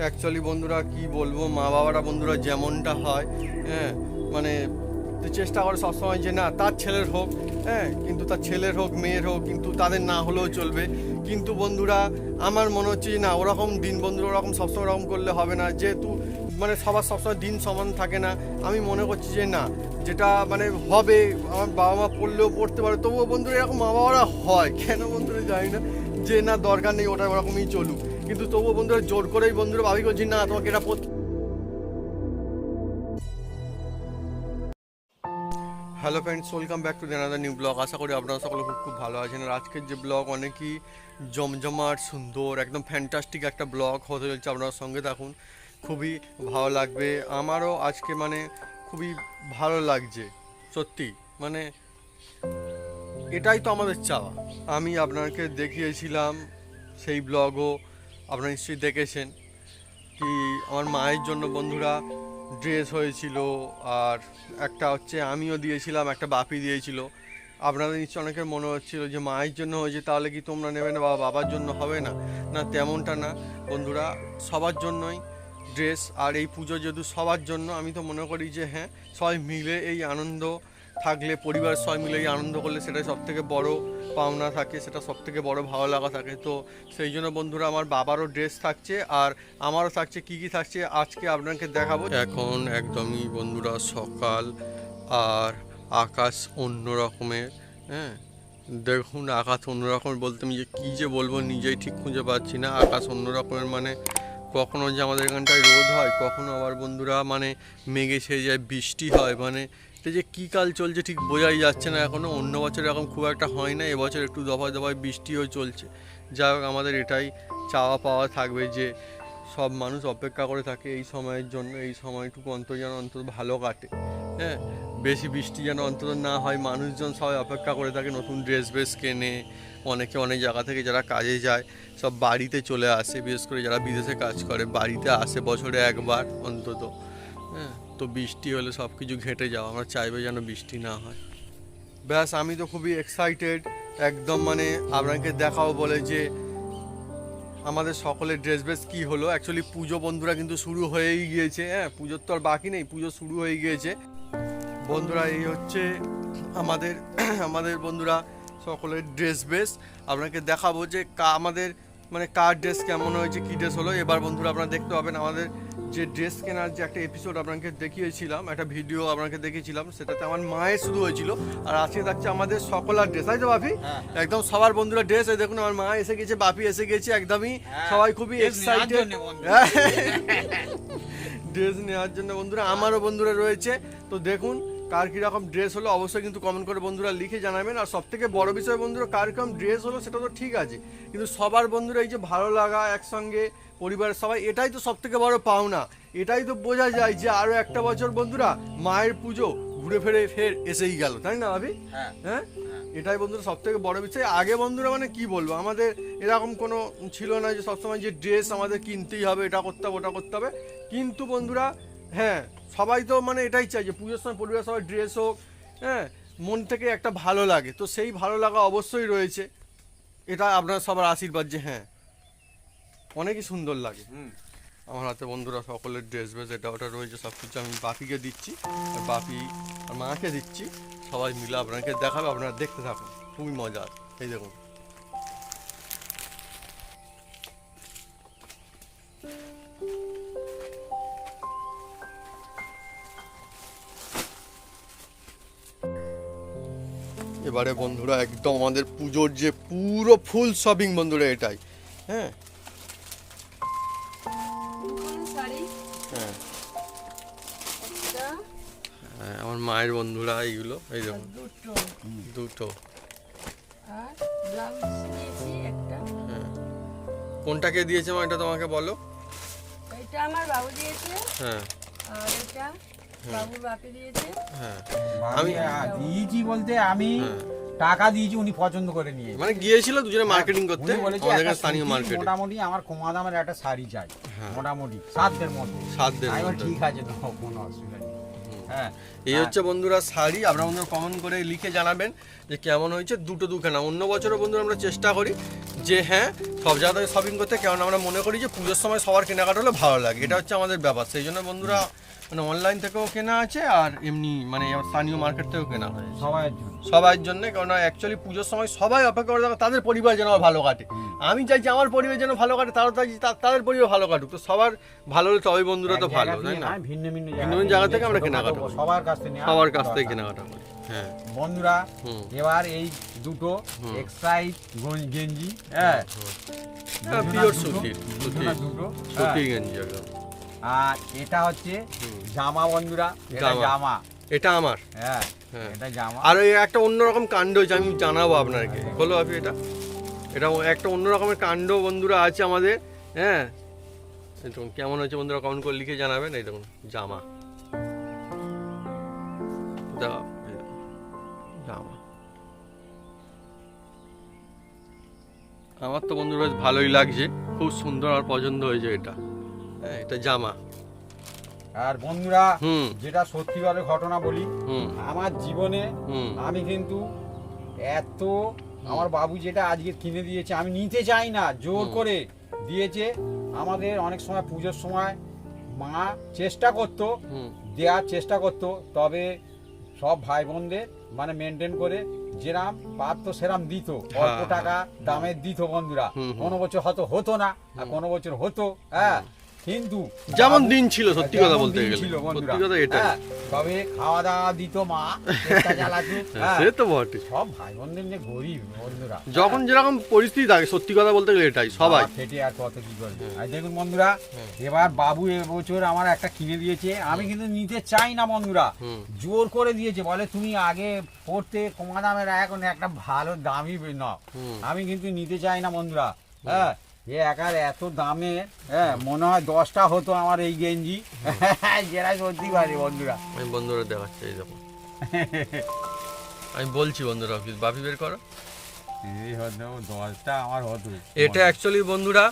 Actually বন্ধুরা কি বলব, মা বাবারা বন্ধুরা যেমনটা হয় হ্যাঁ মানে চেষ্টা করে সবসময় যে না, তার ছেলের হোক হ্যাঁ কিন্তু তার ছেলের হোক, মেয়ের হোক, কিন্তু তাদের না হলেও চলবে। কিন্তু বন্ধুরা, আমার মনে হচ্ছে যে না, ওরকম দিন বন্ধুরা, ওরকম সবসময় ওরকম করলে হবে না। যেহেতু মানে সবার সবসময় দিন সমান থাকে না, আমি মনে করছি যে না, যেটা মানে হবে, আমার বাবা মা পড়লেও পড়তে পারে। তবুও বন্ধুরা, এরকম মা বাবারা হয়। কেন বন্ধুরা, জানি না। যে না দরকার নেই, ওটা ওরকমই চলুক। কিন্তু তবুও বন্ধুরা, জোর করেই বন্ধুরা ভাবি করছি, না, তোমাকে এটা hello friends welcome back to দেনাদার new blog আশা করি আপনারা সকলে খুব খুব ভালো আছেন। আর আজকের যে ব্লগ অনেকই জমজমাট, সুন্দর, একদম ফ্যান্টাস্টিক একটা ব্লগ হতে চলছে আপনার সঙ্গে থাকুন। খুবই ভালো লাগবে। আমারও আজকে মানে খুবই ভালো লাগছে, সত্যি। মানে এটাই তো আমাদের চাওয়া। আমি আপনাকে দেখিয়েছিলাম সেই ব্লগও, আপনারা নিশ্চয়ই দেখেছেন কি আমার মায়ের জন্য বন্ধুরা ড্রেস হয়েছিল আর একটা হচ্ছে আমিও দিয়েছিলাম, একটা বাপি দিয়েছিল। আপনাদের নিশ্চয় অনেকের মনে হচ্ছিল যে মায়ের জন্য হয়েছে, তাহলে কি তোমরা নেবে না বা বাবার জন্য হবে না? না, তেমনটা না। বন্ধুরা, সবার জন্যই ড্রেস আর এই পুজো যেহেতু সবার জন্য, আমি তো মনে করি যে হ্যাঁ সবাই মিলে এই আনন্দ থাকলে পরিবার সবাই মিলে আনন্দ করলে সেটা সব থেকে বড় পাওনা থাকে, সেটা সব থেকে বড় ভালো লাগা থাকে। তো সেই জন্য বন্ধুরা, আমার বাবারও ড্রেস থাকছে আর আমারও থাকছে, কি কি থাকছে আজকে আপনাকে দেখাবো। এখন একদমই বন্ধুরা সকাল আর আকাশ অন্য রকমের হ্যাঁ? দেখুন, আকাশ অন্য রকমের বলতে আমি যে কী যে বলব নিজেই ঠিক খুঁজে পাচ্ছি না। আকাশ অন্য রকমের মানে কখনো যে আমাদের এখানটায় রোদ হয়, কখনো আবার বন্ধুরা মানে মেঘে ছেয়ে যায়, বৃষ্টি হয় মানে এটা যে কী কাল চলছে ঠিক বোঝাই যাচ্ছে না এখনও অন্য বছর এরকম খুব একটা হয় না, এবছর একটু দফায় দফায় বৃষ্টিও চলছে। হোক, আমাদের এটাই চাওয়া পাওয়া থাকবে যে সব মানুষ অপেক্ষা করে থাকে এই সময়ের জন্য, এই সময়টুকু অন্তত যেন অন্তত ভালো কাটে। হ্যাঁ বেশি বৃষ্টি যেন অন্তত না হয়, মানুষজন সবাই অপেক্ষা করে থাকে নতুন ড্রেস বেস কেনে, অনেকে অনেক জায়গা থেকে যারা কাজে যায়, সব বাড়িতে চলে আসে, বিশেষ করে যারা বিদেশে কাজ করে, বাড়িতে আসে বছরে একবার অন্তত। তো বৃষ্টি হলে সব কিছু ঘেঁটে যাওয়া আমরা চাইব যেন বৃষ্টি না হয়। ব্যাস, আমি তো খুবই এক্সাইটেড একদম মানে আপনাকে দেখাও বলে যে আমাদের সকলের ড্রেস বেস কী হলো। অ্যাকচুয়ালি পুজো বন্ধুরা কিন্তু শুরু হয়েই গিয়েছে হ্যাঁ পুজোর তো আর বাকি নেই, পুজো শুরু হয়ে গিয়েছে। বন্ধুরা, এই হচ্ছে আমাদের আমাদের বন্ধুরা সকলের ড্রেস বেস আপনাকে দেখাবো যে কা, আমাদের মানে কার ড্রেস কেমন হয়েছে, কী ড্রেস হলো। এবার বন্ধুরা আপনারা দেখতে পাবেন আমাদের যে ড্রেস কেনার যে একটা এপিসোড আপনাকে দেখিয়েছিলাম একটা ভিডিও আপনাকে দেখিয়েছিলাম সেটাতে আমার মায়ের শুরু হয়েছিল। আর আজকে থাকছে আমাদের সকলার ড্রেস। তাই তো বাপি? একদম সবার বন্ধুরা ড্রেস এই দেখুন আমার মা এসে গেছে বাপি এসে গেছে একদমই সবাই খুবই হ্যাঁ, এক্সাইটেড ড্রেস নেওয়ার জন্য বন্ধুরা আমারও বন্ধুরা রয়েছে। তো দেখুন কার কীরকম ড্রেস হলো অবশ্যই কিন্তু কমেন্ট করে বন্ধুরা লিখে জানাবেন। আর সব থেকে বড় বিষয় বন্ধুরা কার কীরকম ড্রেস হলো সেটা তো ঠিক আছে। কিন্তু সবার বন্ধুরা এই যে ভালো লাগা একসঙ্গে পরিবারের সবাই এটাই তো সব থেকে বড় পাওনা। এটাই তো বোঝা যায় যে আরও একটা বছর বন্ধুরা মায়ের পুজো ঘুরে ফিরে ফের এসেই গেল তাই না ভাবি? হ্যাঁ হ্যাঁ? এটাই বন্ধুরা সব থেকে বড় বিষয়। আগে বন্ধুরা মানে কি বলব আমাদের এরকম কোনো ছিল না যে সবসময় যে ড্রেস আমাদের কিনতেই হবে এটা করতে হবে ওটা করতে হবে। কিন্তু বন্ধুরা হ্যাঁ সবাই তো মানে এটাই চাই যে পুজোর সময় পরিবার সবাই ড্রেস হোক হ্যাঁ মন থেকে একটা ভালো লাগে। তো সেই ভালো লাগা অবশ্যই রয়েছে। এটা আপনার সবার আশীর্বাদ যে হ্যাঁ অনেকই সুন্দর লাগে। আমার হাতে বন্ধুরা সকলের ড্রেস বেস এটা ওটা রয়েছে সব কিছু আমি বাপিকে দিচ্ছি আর বাপি আর মাকে দিচ্ছি। সবাই মিলে আপনাকে দেখাবে আপনারা দেখতে থাকুন। খুবই মজার। এই দেখুন। এবারে বন্ধুরা একদম আমাদের পুজোর যে পুরো ফুল শপিং বন্ধুরা এটাই। হ্যাঁ? হ্যাঁ। হ্যাঁ, আমার মায়ের বন্ধুরা এইগুলো এই দেখুন দুটো। হ্যাঁ। কোনটাকে দিয়েছে মা এটা তোমাকে বলো? এটা আমার বাবু দিয়েছে। হ্যাঁ। আর এটা হ্যাঁ। আমি দিয়েছি বলতে আমি হ্যাঁ। টাকা দিয়েছি উনি পছন্দ করে নিয়ে মানে গিয়েছিল দুজনে মার্কেটিং করতে? আমাদের একটা স্থানীয় মার্কেটে মোটামুটি আমার কমা দামের একটা শাড়ি চাই হ্যাঁ। মোটামুটি সাতদের মতো। সাতদের মধ্যে। ঠিক আছে তো কোনো অসুবিধা নেই। হ্যাঁ। এই হচ্ছে বন্ধুরা শাড়ি আপনারা বন্ধুরা কমেন্ট করে লিখে জানাবেন যে কেমন হয়েছে? দুটো দুখানা। অন্য বছরও বন্ধুরা আমরা চেষ্টা করি। যে হ্যাঁ সব জায়গা থেকে শপিং করতে কেমন আমরা মনে করি যে পুজোর সময় সবার কেনাকাটা হলে ভালো লাগে। এটা হচ্ছে আমাদের ব্যাপার। সেই জন্য বন্ধুরা মানে অনলাইন থেকেও কেনা আছে আর এমনি মানে স্থানীয় মার্কেট থেকেও কেনা হয় জন্য। সবার জন্য কারণ অ্যাকচুয়ালি পুজোর সময় সবাই অপেক্ষা করে থাকে তাদের পরিবার যেন ভালো কাটে। আমি চাইছি আমার পরিবার যেন ভালো কাটে তারা চাইছি তাদের পরিবার ভালো কাটুক। তো সবার ভালো হলে তবে বন্ধুরা তো ভালো তাই না? ভিন্ন ভিন্ন জায়গা থেকে আমরা কেনাকাটা সবার কাছ থেকে সবার কাছ থেকে কেনাকাটা করি। বন্ধুরা এবার এই দুটো। এক্সাইজ গেঞ্জি হ্যাঁ। হ্যাঁ, দুটো, হ্যাঁ। গেঞ্জি আর। এটা হচ্ছে জামা বন্ধুরা এটা জামা। এটা আমার। হ্যাঁ হ্যাঁ। এটা জামা। আর একটা অন্যরকম কাণ্ড হয়েছে আমি জানাব আপনাকে। বলো আপনি এটা। এটা একটা অন্য রকমের কাণ্ড বন্ধুরা আছে আমাদের হ্যাঁ। দেখুন কেমন হচ্ছে বন্ধুরা কমেন্ট করে লিখে জানাবেন। এই দেখুন জামা। দাও, আমার তো বন্ধুরা বেশ ভালোই লাগছে। খুব সুন্দর আর পছন্দ হয়েছে এটা। হ্যাঁ এটা জামা। আর বন্ধুরা যেটা সত্যিকারের ঘটনা বলি আমার জীবনে আমি কিন্তু এত আমার বাবু যেটা আজকে কিনে দিয়েছে আমি নিতে চাই না জোর করে দিয়েছে। আমাদের অনেক সময় পুজোর সময় মা চেষ্টা করতো দেওয়ার চেষ্টা করতো তবে সব ভাই বোনদের মানে মেনটেন করে যেরাম পারতো সেরাম দিত। অল্প হ্যাঁ, টাকা দামের দিত বন্ধুরা। কোনো বছর হয়তো হতো না আর কোনো বছর হতো হ্যাঁ। কিন্তু যেমন দিন ছিল সত্যি কথা বলতে গেলে। সত্যি কথা এটাই হ্যাঁ, তবে খাওয়া দাওয়া দিত মা চালাতো, হ্যাঁ। সে তো বটে। সব ভাই বোনদের নিয়ে গরিব বন্ধুরা। যখন যেরকম পরিস্থিতি থাকে সত্যি কথা বলতে গেলে এটাই সবাই। খেটে আর কত কি করবে। আর দেখুন বন্ধুরা এবার বাবু এবছর আমার একটা কিনে দিয়েছে। আমি কিন্তু নিতে চাই না বন্ধুরা। জোর করে দিয়েছে। বলে তুমি আগে পড়তে কমা দামের এখন একটা ভালো দামি নাও। আমি কিন্তু নিতে চাই না বন্ধুরা। হ্যাঁ এ একার এত দামে হ্যাঁ মনে হয় দশটা হতো আমার এই গেঞ্জি। যেটা সত্যি পারে বন্ধুরা। আমি বন্ধুরা দেখাচ্ছি এই দেখো। আমি বলছি বন্ধুরা প্লিজ বাপি বের করো। দশটা আমার হতো। এটা অ্যাকচুয়ালি বন্ধুরা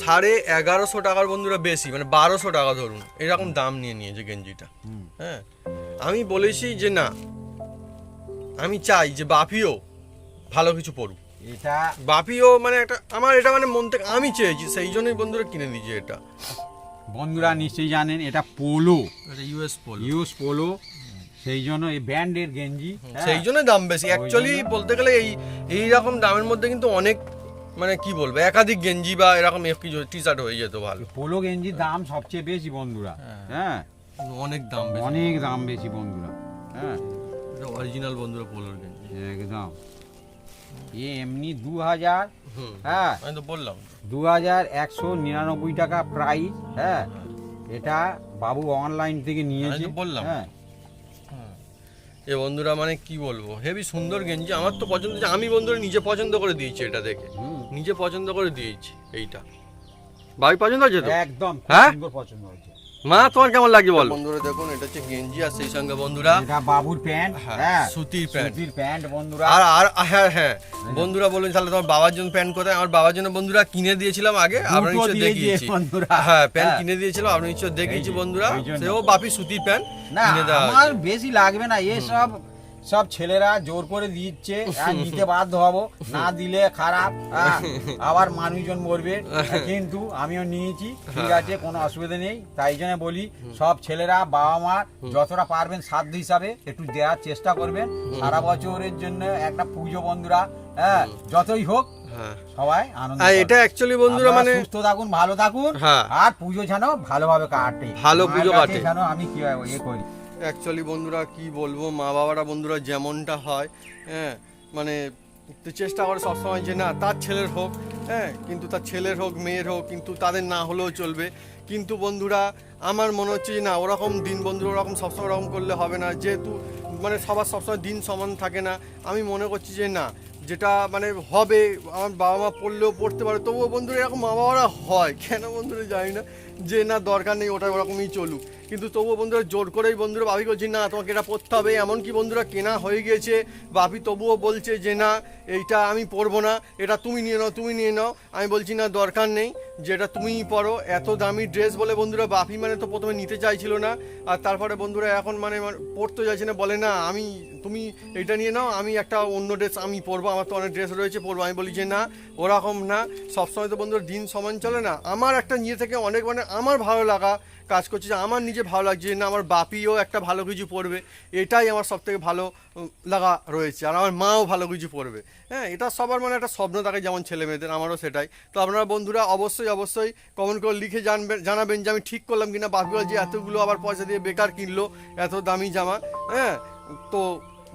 সাড়ে এগারোশো টাকার বন্ধুরা বেশি মানে বারোশো টাকা ধরুন। এরকম দাম নিয়ে নিয়েছে গেঞ্জিটা। হ্যাঁ। আমি বলেছি যে না আমি চাই যে বাপিও ভালো কিছু পড়ুক। এটা বাপিও মানে একটা আমার এটা মানে মন থেকে আমি চেয়েছি সেই জন্যই বন্ধুরা কিনে দিয়েছি এটা। বন্ধুরা নিশ্চয়ই জানেন এটা পোলো। এটা ইউএস পোল। ইউজ পোলো সেই জন্য এই ব্র্যান্ডের গেঞ্জি হ্যাঁ। সেই জন্য দাম বেশি। অ্যাকচুয়ালি বলতে গেলে এই এই রকম দামের মধ্যে কিন্তু অনেক মানে কি বলব একাধিক গেঞ্জি বা এরকম কিছু টি শার্ট হয়ে যেত ভালো। পোলো গেঞ্জির দাম সবচেয়ে বেশি বন্ধুরা হ্যাঁ। অনেক দাম বেশি। অনেক দাম বেশি বন্ধুরা হ্যাঁ। অরিজিনাল বন্ধুরা পোলোর গেঞ্জি। একদম। এ এমনি দু হাজার হ্যাঁ। আমি তো বললাম। দু হাজার একশো নিরানব্বই টাকা প্রাইস হ্যাঁ। এটা বাবু অনলাইন থেকে নিয়েছে বললাম। হ্যাঁ। এ বন্ধুরা মানে কি বলব? হেভি সুন্দর গেঞ্জি। আমার তো পছন্দ হয়েছে। আমি বন্ধুরা নিজে পছন্দ করে দিয়েছি এটা দেখে। নিজে পছন্দ করে দিয়েছি এইটা। ভাই পছন্দ হয়েছে তো? একদম হ্যাঁ? পছন্দ হয়েছে। মা তোমার কেমন লাগে বল বন্ধুরা দেখুন এটা হচ্ছে গেঞ্জি আর সেই সঙ্গে বন্ধুরা এটা বাবুর প্যান্ট হ্যাঁ, হ্যাঁ সুতির প্যান্ট। সুতির প্যান্ট বন্ধুরা আর আর হ্যাঁ হ্যাঁ বন্ধুরা বলুন তাহলে তোমার বাবার জন্য প্যান্ট কোথায় আমার বাবার জন্য বন্ধুরা কিনে দিয়েছিলাম আগে আমরা নিশ্চয় দেখিয়েছি বন্ধুরা। হ্যাঁ প্যান্ট হ্যাঁ। কিনে দিয়েছিলাম আপনি নিশ্চয় দেখিয়েছি বন্ধুরা সেও বাপি সুতির প্যান্ট না কিনে আমার বেশি লাগবে না এসব সব ছেলেরা জোর করে দিচ্ছে আর নিতে বাধ্য হব। না দিলে খারাপ হ্যাঁ, আবার মানুষজন মরবে। কিন্তু আমিও নিয়েছি ঠিক হ্যাঁ। আছে কোনো অসুবিধা নেই। তাই জন্য বলি সব ছেলেরা বাবা মা যতটা পারবেন সাধ্য হিসাবে একটু দেওয়ার চেষ্টা করবেন। সারা বছরের জন্য একটা পুজো বন্ধুরা হ্যাঁ যতই হোক হ্যাঁ। সবাই আনন্দ এটা অ্যাকচুয়ালি বন্ধুরা মানে সুস্থ থাকুন ভালো থাকুন হ্যাঁ। আর পুজো যেন ভালোভাবে কাটে। ভালো পুজো কাটে। যেন আমি কি ইয়ে করি? অ্যাকচুয়ালি বন্ধুরা কি বলব, মা বাবারা বন্ধুরা যেমনটা হয় হ্যাঁ মানে তো চেষ্টা করে সবসময় যে না, তার ছেলের হোক হ্যাঁ কিন্তু তার ছেলের হোক, মেয়ের হোক, কিন্তু তাদের না হলেও চলবে। কিন্তু বন্ধুরা, আমার মনে হচ্ছে যে না, ওরকম দিন বন্ধুরা, ওরকম সবসময় ওরকম করলে হবে না। যেহেতু মানে সবার সবসময় দিন সমান থাকে না, আমি মনে করছি যে না, যেটা মানে হবে, আমার বাবা মা পড়লেও পড়তে পারে। তবুও বন্ধুরা, এরকম মা বাবারা হয়। কেন বন্ধুরা জানি না, যে না, দরকার নেই, ওটা ওরকমই চলুক। কিন্তু তবুও বন্ধুরা জোর করেই বন্ধুরা বাপি বলছি, না, তোমাকে এটা পরতে হবে। এমনকি বন্ধুরা কেনা হয়ে গিয়েছে। বাপি তবুও বলছে যে, না, এইটা আমি পরবো না, এটা তুমি নিয়ে নাও, তুমি নিয়ে নাও। আমি বলছি, না, দরকার নেই, যেটা তুমিই পরো এত দামি ড্রেস বলে বন্ধুরা বাপি মানে তো প্রথমে নিতে চাইছিল না। আর তারপরে বন্ধুরা এখন মানে মানে পড়তে চাইছে না, বলে, না, আমি, তুমি এটা নিয়ে নাও, আমি একটা অন্য ড্রেস আমি পরবো, আমার তো অনেক ড্রেস রয়েছে পরবো। আমি বলি যে, না, ওরকম না। সবসময় তো বন্ধুরা দিন সমান চলে না। আমার একটা নিজে থেকে অনেক মানে আমার ভালো লাগা কাজ করছে যে আমার নিজে ভালো লাগছে না, আমার বাপিও একটা ভালো কিছু পড়বে। এটাই আমার সব থেকে ভালো লাগা রয়েছে। আর আমার মাও ভালো কিছু পড়বে। হ্যাঁ এটা সবার মানে একটা স্বপ্ন থাকে যেমন ছেলে মেয়েদের, আমারও সেটাই। তো আপনারা বন্ধুরা অবশ্যই অবশ্যই কমেন্ট করে লিখে জানবেন জানাবেন যে আমি ঠিক করলাম কিনা। বাপিও যে এতগুলো আবার পয়সা দিয়ে বেকার কিনলো, এত দামি জামা। হ্যাঁ তো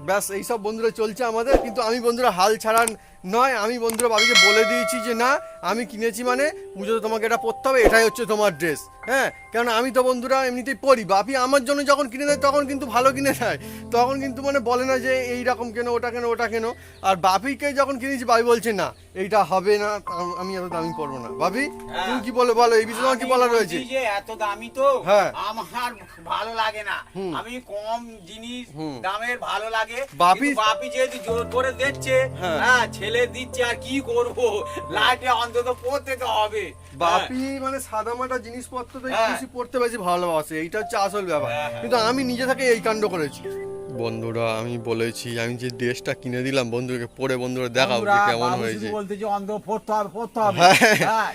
ব্যাস, এইসব বন্ধুরা চলছে আমাদের। কিন্তু আমি বন্ধুরা, হাল ছাড়া নয় আমি বন্ধুরা বাবিকে বলে দিয়েছি যে না আমি কিনেছি মানে পুজোতে তোমাকে এটা পরতে হবে এটাই হচ্ছে তোমার ড্রেস হ্যাঁ? কেন আমি তো বন্ধুরা এমনিতেই পরি বাপি আমার জন্য যখন কিনে দেয় তখন কিন্তু ভালো কিনে দেয় তখন কিন্তু মানে বলে না যে এই রকম কেন ওটা কেন ওটা কেন আর বাপিকে যখন কিনেছি বাপি বলছে না এইটা হবে না আমি এত দামি পরবো না। বাপি তুমি কি বলো বলো এই বিষয়ে তোমার কি বলা রয়েছে? যে এত দামি তো হ্যাঁ। আমার ভালো লাগে না। আমি কম জিনিস দামের ভালো লাগে বাপি- বাপি যেহেতু জোর করে দিচ্ছে হ্যাঁ। হ্যাঁ দিচ্ছে আর কি করব লাইটে অন্তত পড়তে তো হবে বাপি মানে সাদা মাটা জিনিসপত্র তো হ্যাঁ। বেশি পড়তে বেশি ভালোবাসে এইটা হচ্ছে আসল ব্যাপার হ্যাঁ, হ্যাঁ। কিন্তু আমি নিজে থেকে এই কাণ্ড করেছি বন্ধুরা আমি বলেছি আমি যে ড্রেসটা কিনে দিলাম বন্ধুকে পরে বন্ধুরা দেখাও যে কেমন হয়েছে বলতে যে অন্তত পড়তে হবে পড়তে হবে হ্যাঁ। হ্যাঁ,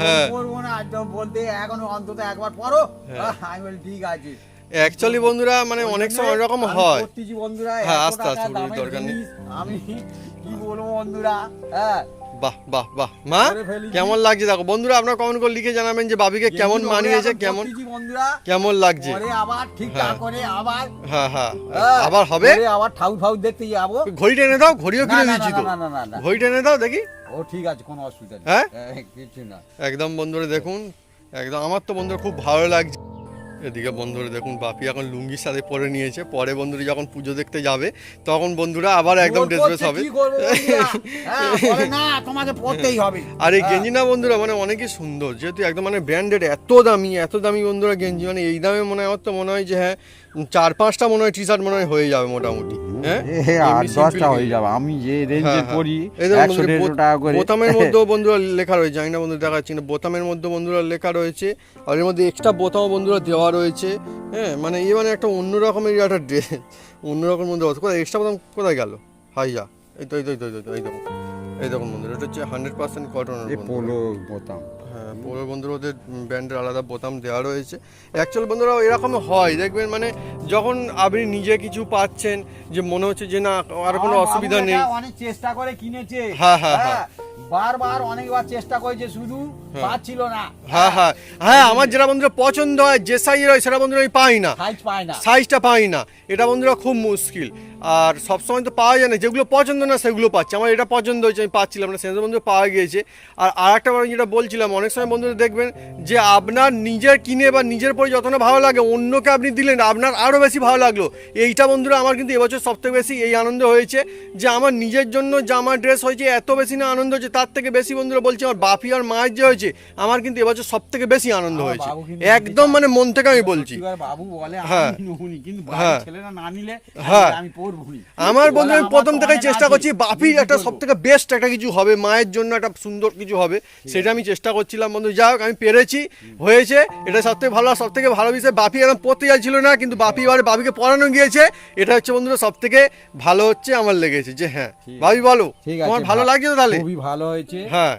হ্যাঁ। পড়ব না একদম বলতে এখন অন্তত একবার পড়ো হ্যাঁ। আমি বলি ঠিক আছে অ্যাকচুয়ালি বন্ধুরা মানে অনেক সময় এরকম হয়। বন্ধুরা হ্যাঁ, আস্তে আস্তে দরকার নেই। আমি কি বলব বন্ধুরা হ্যাঁ? বাহ বাহ বাহ। মা কেমন লাগছে? দেখো বন্ধুরা আপনারা কমেন্ট করে লিখে জানাবেন যে বাবিকে কেমন মানিয়েছে কেমন কেমন লাগছে? হ্যাঁ। করে আবার হ্যাঁ হ্যাঁ। হ্যাঁ, আবার হবে? আবার ঠাউর ফাউর দেখতে যাব। ঘড়িটা এনে দাও ঘড়িও কিনে না, তো। না, না, না, না। ঘড়িটা এনে দাও দেখি। ও ঠিক আছে কোনো অসুবিধা নেই। হ্যাঁ? হ্যাঁ, কিছু না। একদম বন্ধুরা দেখুন। একদম আমার তো বন্ধুরা খুব ভালো লাগছে। এদিকে বন্ধুরা দেখুন বাপি এখন লুঙ্গির সাথে পরে নিয়েছে পরে বন্ধুরা যখন পুজো দেখতে যাবে তখন বন্ধুরা আবার একদম ড্রেস হবে? হ্যাঁ, আর এই হ্যাঁ। গেঞ্জি না বন্ধুরা মানে অনেকই সুন্দর যেহেতু একদম মানে ব্র্যান্ডেড এত দামি এত দামি বন্ধুরা গেঞ্জি মানে এই দামে মনে হয় আমার তো মনে হয় যে হ্যাঁ চার পাঁচটা মনে হয় টি শার্ট মনে হয় হয়ে যাবে মোটামুটি হ্যাঁ? যাবে। আমি যে হ্যাঁ, হ্যাঁ। বোতামের মধ্যেও বন্ধুরা লেখা রয়েছে জানি না বন্ধুরা দেখা যাচ্ছে না বোতামের মধ্যে বন্ধুরা লেখা রয়েছে আর এর মধ্যে এক্সট্রা বোতামও বন্ধুরা দেওয়া রয়েছে হ্যাঁ? মানে মানে একটা অন্য রকমের একটা ড্রেস অন্য রকমের মধ্যে কোথায় এক্সট্রা বোতাম কোথায় গেল? হাইয়া এই তো এই তো এই তো এই তো, এই দেখুন এই বন্ধুরা এটা হচ্ছে হান্ড্রেড পার্সেন্ট কটনের পোলো বোতাম। পৌর বন্ধুরা ওদের ব্যান্ডের আলাদা বোতাম দেওয়া রয়েছে। অ্যাকচুয়াল বন্ধুরা এরকম হয় দেখবেন মানে যখন আপনি নিজে কিছু পাচ্ছেন যে মনে হচ্ছে যে না আর কোনো অসুবিধা নেই। অনেক চেষ্টা করে কিনেছে। হ্যাঁ, হ্যাঁ, হ্যাঁ। বারবার অনেকবার চেষ্টা করেছে শুধু পাচ্ছিল না। হ্যাঁ হ্যাঁ হ্যাঁ আমার যেটা বন্ধুরা পছন্দ হয় যে সাইজের হয় সেটা বন্ধুরা আমি পাই না। সাইজ পায় না। সাইজটা পাই না। এটা বন্ধুরা খুব মুশকিল। আর সবসময় তো পাওয়া যায় না যেগুলো পছন্দ না সেগুলো পাচ্ছি আমার এটা পছন্দ হয়েছে আমি পাচ্ছিলাম না সেটা বন্ধু পাওয়া গিয়েছে আর আর একটা যেটা বলছিলাম অনেক সময় বন্ধুরা দেখবেন যে আপনার নিজের কিনে বা নিজের পরে যত না ভালো লাগে অন্যকে আপনি দিলেন আপনার আরও বেশি ভালো লাগল এইটা বন্ধুরা আমার কিন্তু এবছর সবথেকে বেশি এই আনন্দ হয়েছে যে আমার নিজের জন্য জামা ড্রেস হয়েছে এত বেশি না আনন্দ হয়েছে তার থেকে বেশি বন্ধুরা বলছি আমার বাপি আর মায়ের যে হয়েছে আমার কিন্তু এবছর সব থেকে বেশি আনন্দ হয়েছে একদম মানে মন থেকে আমি বলছি বাবু বলে হ্যাঁ। কিন্তু হ্যাঁ। ছেলেরা না নিলে হ্যাঁ। আমি আমার বন্ধু আমি প্রথম থেকেই চেষ্টা করছি বাপির একটা সব থেকে বেস্ট একটা কিছু হবে মায়ের জন্য একটা সুন্দর কিছু হবে সেটা আমি চেষ্টা করছিলাম বন্ধু। যাই হোক আমি পেরেছি হয়েছে এটা সব থেকে ভালো সব থেকে ভালো বিষয় বাপি এরকম পড়তে চাইছিল না কিন্তু বাপি এবারে বাপিকে পড়ানো গিয়েছে এটা হচ্ছে বন্ধুরা সব থেকে ভালো হচ্ছে আমার লেগেছে যে হ্যাঁ। বাপি বলো তোমার ভালো লাগছে তো তাহলে? খুবই ভালো হয়েছে। হ্যাঁ।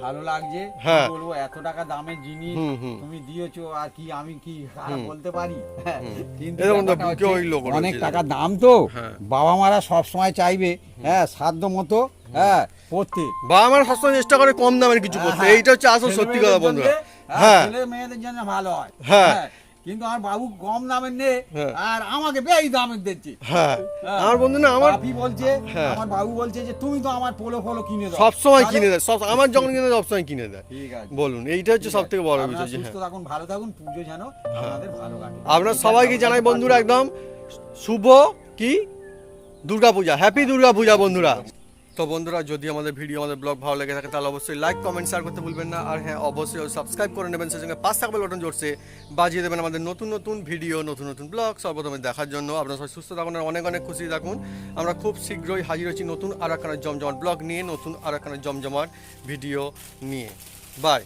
ভালো লাগছে। হ্যাঁ। বলব এত টাকা দামের জিনিস। তুমি দিয়েছ আর কি আমি কি বলতে পারি? হ্যাঁ, কিন্তু। অনেক টাকা দাম তো। হ্যাঁ। বাবা মারা সবসময় চাইবে হ্যাঁ সাধ্য মতো হ্যাঁ পড়তে। বাবা মারা সবসময় চেষ্টা করে কম দামের কিছু করতে। এইটা হচ্ছে আসল সত্যি কথা বন্ধুরা। হ্যাঁ, হ্যাঁ। মেয়েদের জন্য ভালো হয়। হ্যাঁ। কিন্তু আমার বাবু কম দামের নে হ্যাঁ। আর আমাকে বেশি দামের দিচ্ছে। হ্যাঁ। হ্যাঁ। আমার বন্ধু না আমার বাপি বলছে। আমার বাবু বলছে যে তুমি তো আমার পোলো ফলো কিনে দাও। সব সময় কিনে দেয় সব আমার যখন কিনে দেয় সবসময় কিনে দেয়। ঠিক আছে। বলুন এইটা হচ্ছে ঠিক সব থেকে বড় বিষয় সুস্থ থাকুন ভালো থাকুন পুজো যেন আমাদের ভালো কাটে। আপনার সবাইকে জানাই বন্ধুরা একদম শুভ কি? দুর্গাপূজা হ্যাপি দুর্গাপূজা বন্ধুরা। তো বন্ধুরা, যদি আমাদের ভিডিও, আমাদের ব্লগ ভালো লেগে থাকে, তাহলে অবশ্যই লাইক কমেন্ট শেয়ার করতে ভুলবেন না। আর হ্যাঁ অবশ্যই সাবস্ক্রাইব করে নেবেন সেই সঙ্গে পাঁচ থাকবে বটন জোরসে বাজিয়ে দেবেন আমাদের নতুন নতুন ভিডিও, নতুন নতুন ব্লগ সর্বপ্রথমে দেখার জন্য। আপনারা সবাই সুস্থ থাকুন আর অনেক অনেক খুশি থাকুন। আমরা খুব শীঘ্রই হাজির হচ্ছি নতুন আর একখানা জমজমাট ব্লগ নিয়ে, নতুন আর একখানা জমজমাট ভিডিও নিয়ে। বাই